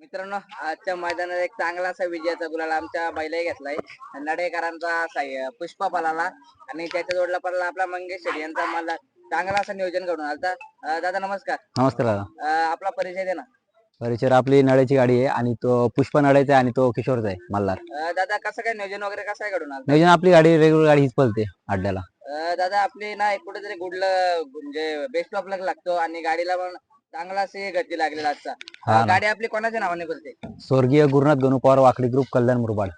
मित्रांनो आजच्या मैदानात एक चांगला असा विजयाचा गुलाल आमच्या बैलाही घेतलाय. नडेकरांचा पुष्पा पलाला आणि त्याच्या जोडला पडला आपला मंगेश यांचा मला चांगला असं नियोजन घडून आलता. दादा नमस्कार. नमस्कार दादा. अं, आपला परिचय दे ना. परिचय आपली नळ्याची गाडी आहे आणि तो पुष्प नळ्याचा आहे आणि तो किशोरचा आहे मल्हार. अं, दादा कसं काय नियोजन वगैरे कसं काय घडून आलं नियोजन आपली गाडी रेग्युलर गाडी हीच पळते अड्ड्याला. अं, दादा आपली ना एक कुठेतरी गुडलं म्हणजे बेस्ट ऑफ लागतो आणि गाडीला पण चांगला असे गती लागलेला आजचा. हा अं, ना. गाडी आपली कोणाच्या नावाने बोलते स्वर्गीय गुरुनाथ गणू पवार वाकडी ग्रुप कल्याण मुरबाड.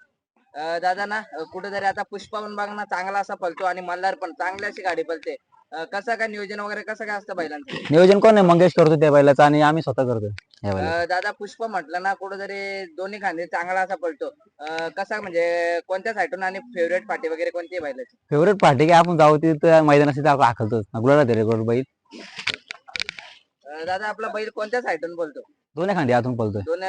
अं, दादा ना अं, कुठेतरी आता पुष्पा बघ ना चांगला असा पलतो आणि मल्हार पण चांगली अशी गाडी पलते. अं, कसं काय नियोजन वगैरे कसं काय असतं बैलांचं? नियोजन कोण आहे मंगेश करतो त्या बैलाचा आणि आम्ही स्वतः करतो या बैलाचं. अं, दादा पुष्प म्हटलं ना कुठेतरी दोन्ही खांदे चांगला असा पलतो. अं, कसा म्हणजे कोणत्या साईडून आणि फेवरेट पार्टी वगैरे कोणती आहे बैलाची? फेवरेट पार्टी काय आपण जाऊ तिथं मैदान असेल तर आपण हाकलतोच गुलाला ते बैल. दादा आपला बैल कोणत्या साईडून बोलतो? दोन्ही खांदी आतून पळतोय दोन्ही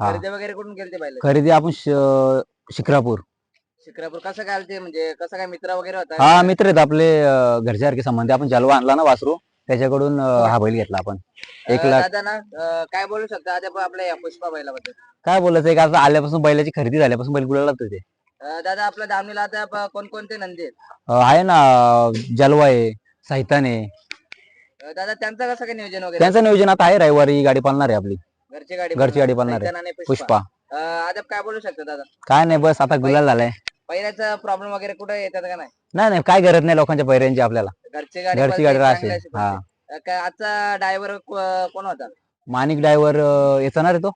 हा. खरेदी वगैरे कुठून गेलते बैल? खरेदी आपण श- शिक्रापूर शिक्रापूर कसं काय म्हणजे कसं काय मित्र वगैरे होता? हा मित्र आहेत आपले अं, घरच्यासारखे संबंधी. आपण जलवा आणला ना वासरू त्याच्याकडून अं, हा बैल घेतला आपण. एक अं, लाख दादा ना अं, काय बोलू शकता? आता आपण आपल्या या पुष्पा बैलाबद्दल. काय बोलायचं एक आता आल्यापासून बैलाची खरेदी झाल्यापासून बैल गुलाला ते. अं, दादा आपल्या दामणीला आता प- कोणकोणते नंदी आहेत? अं, आहे ना जलवा आहे साहित्यान आहे अं, दादा त्यांचं कसं काय नियोजन वगैरे? त्यांचं नियोजन आता आहे रविवारी गाडी पालणार आहे आपली. घरची गाडी घरची गाडी पळणार आहे. पुष्पा. आता काय बोलू शकता दादा? काय नाही बस आता गुलाल झालाय. पहिल्याचा प्रॉब्लेम वगैरे कुठे येतात का नाही? नाही नाही काय गरज नाही लोकांच्या पैऱ्यांची आपल्याला. घरची गाडी घरची पळते, गाडी राहते. अशी हा. पळते. अं, काय आजचा ड्रायव्हर कोण होता? माणिक ड्रायव्हर याचा ना रे तो?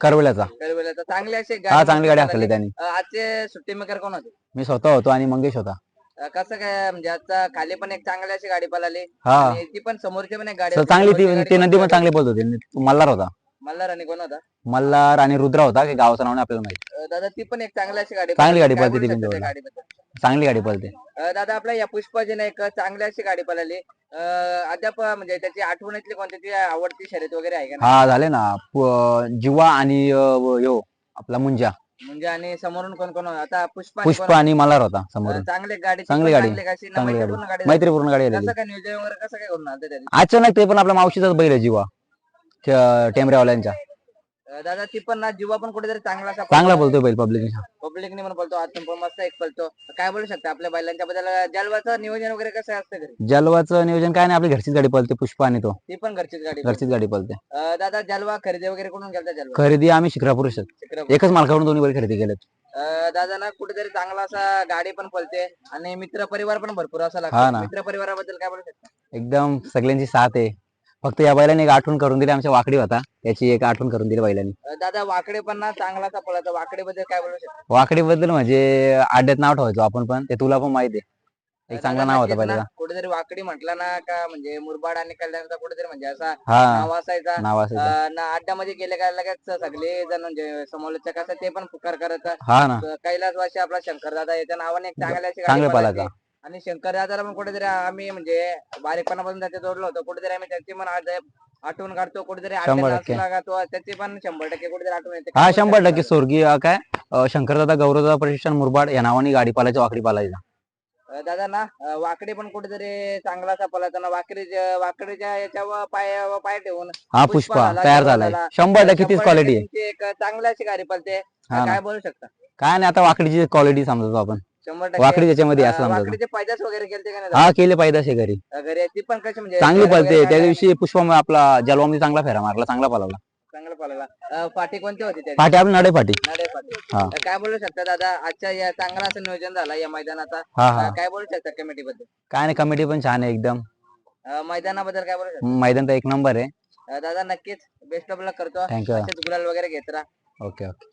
करवल्याचा. करवेलाचा चांगली अशी हा चांगली गाडी. हाकली त्यांनी. अं, आजचे सुट्टी मेकर कोण होते? मी स्वतः होतो आणि मंगेश होता. अं, कसं काय म्हणजे आजचा खाली पण एक चांगली अशी गाडी पळाली. हा. आणि ती पण समोरची पण एक गाडी तर होती. चांगली ती ती नंदी पण चांगली बोलत होती. मल्हार होता. मल्हार आणि कोण होता? मल्हार आणि रुद्रा होता की गावाचं नाव नाही आपल्याला माहिती. अं, दादा ती पण एक चांगली अशी गाडी चांगली गाडी काय पळते बोलू ती पण शकता त्या जवळला. गाडीबद्दल? चांगली गाडी पळते. अं, दादा आपल्या या पुष्पाजीने एक चांगली अशी गाडी पळाली. अं, अद्याप म्हणजे त्याची आठवणीतली कोणती ती आवडती शर्यत वगैरे आहे का? हा झाले ना. प- जिवा आणि अं, यो आपला मुंजा. म्हणजे आणि समोरून कोण कोण? आता पुष्पा आणि पुष्प कोण आणि मल्हार होता? समोर चांगली गाडी चांगली गाडी, चांगली गाडी. मैत्रीपूर्ण गाडी. आलेली कसं काय नियोजन वगैरे कसं काय करून आलं त्याने अचानक ते पण आपल्या मावशीचाच बैल आहे जीवा त्या अं, दादा ती पण ना जीवा पण कुठेतरी चांगला असा चांगला बोलतोय बैल पब्लिक पब्लिकने पण बोलतो आतून पण मस्त एक पळतो काय बोलू शकता आपल्या बैलांच्या बद्दल जलवाचं नियोजन वगैरे कसं असतं घरी? जलवाचं नियोजन काय नाही आपली घरचीच गाडी पळते पुष्प आणि तो. ती पण घरचीच गाडी घरचीच गाडी पळते. अं, दादा जलवा खरेदी वगैरे कुठून गेलता जलवा? खरेदी आम्ही शिक्रापूर. एकच मालकाकडून दोन्ही बैल खरेदी केलेत. अं, दादा ना कुठेतरी चांगला असा गाडी पण पळते आणि मित्र परिवार पण भरपूर असा हा लागतो. ना. मित्र परिवाराबद्दल काय बोलू शकता? एकदम सगळ्यांची साथ आहे. फक्त या बैलाने एक आठवण करून दिली आमच्या वाकडी होता. त्याची एक आठवण करून दिली बैलांनी. दादा वाकडे पण ना चांगला पळतो वाकडे बद्दल काय बोलू शकता? वाकडी बद्दल म्हणजे आड्यात नाव ठेवायचो आपण पण. ते तुला पण माहिती आहे. एक चांगलं नाव होतं बैलाला कुठेतरी वाकडी म्हटलं ना का म्हणजे मुरबाड आणि कल्याणचा कुठेतरी म्हणजे असा हा. नाव असायचा. नाव असेल अं, ना अड्ड्यामध्ये गेले का लगेच सगळे जण म्हणजे समोरच्या कसं ते पण पुकार करत. हा ना. कैलासवासी आपला शंकर दादा याच्या नावाने एक चांगल्या अशी गाडी चांगलं पळायची. पळायचा. आणि शंकर दादाला पण कुठेतरी आम्ही म्हणजे बारीकपणापासून त्याच्या जोडलो होतो. कुठेतरी आम्ही त्याची पण आज आठवण काढतो. कुठेतरी शंभर अड्ड्यात टक्के. नाचला का तो त्याची पण शंभर टक्के कुठेतरी आठवण येते. हा शंभर टक्के? स्वर्गीय काय? अं, शंकरदादा गौरवदादा प्रतिष्ठान मुरबाड या नावाने गाडी पालायची वाकडी पालायचा. अं, दादा ना अं, वाकडे पण कुठेतरी चांगला असा पळायचा ना वाकडी वाकडीच्या याच्यावर पाय पाय ठेवून हा पुष्पा पुष्पा झाला, तयार झालाय. झाला. शंभर टक्के तीच क्वालिटी आहे. एक चांगली अशी गाडी हा ना. काय बोलू शकता? काय नाही आता वाकडीची क्वालिटी समजतो आपण. शंभर टक्के. वाकडी त्याच्यामध्ये असं वाकडीचे पैदास वगैरे केलते का नाही? हा केले असे घरी. घरी आहे, ती पण कशी म्हणजे चांगली पळते. त्या दिवशी पुष्पा आपला जलवामध्ये चांगला फेरा मारला चांगला पळवला. चांगलं पळाला अं, फाटी कोणती होती त्याची फाटी आपली नडे फाटी नडे फाटी हा. तर काय बोलू शकता दादा? आजच्या या चांगला असं नियोजन झालं या मैदानाचा. हा हा. अं, काय बोलू शकता कमिटी बद्दल काय नाही कमिटी पण छान आहे एकदम. अं, मैदानाबद्दल काय बोलू शकता? मैदान तर एक नंबर आहे. अं, दादा नक्कीच. बेस्ट ऑफ लक करतो. थँक्यू असेच गुलाल वगैरे घेत राहा. Okay okay